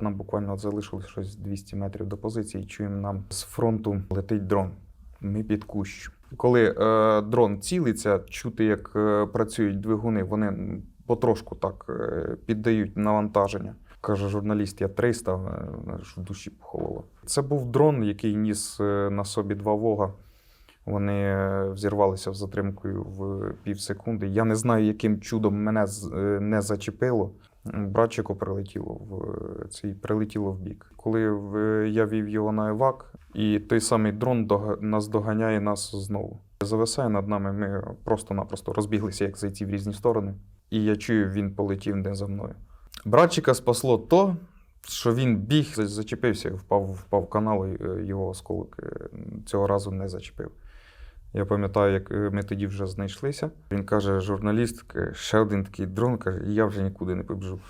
Нам буквально залишилось щось 200 метрів до позиції. Чуємо нам з фронту летить дрон. Ми під кущ. Коли е, дрон цілиться, чути, як е, працюють двигуни, вони потрошку так е, піддають навантаження. Каже журналіст, я 300, е, аж в душі похололо. Це був дрон, який ніс е, на собі два вога. Вони е, взірвалися з затримкою в пів секунди. Я не знаю, яким чудом мене не зачепило. Братчику прилетіло в е, цей прилетіло в бік. Коли я вів його на евак, і той самий дрон нас доганяє нас знову. Зависає над нами. Ми просто-напросто розбіглися, як зайці в різні сторони. І я чую, він полетів не за мною. Братчика спасло то, що він біг, зачепився, впав, впав канал, е, його осколок е, цього разу не зачепив. Я пам'ятаю, як е, ми тоді вже знайшлися. Він каже: журналіст, ще один такий дрон, каже, і я вже нікуди не побіжу.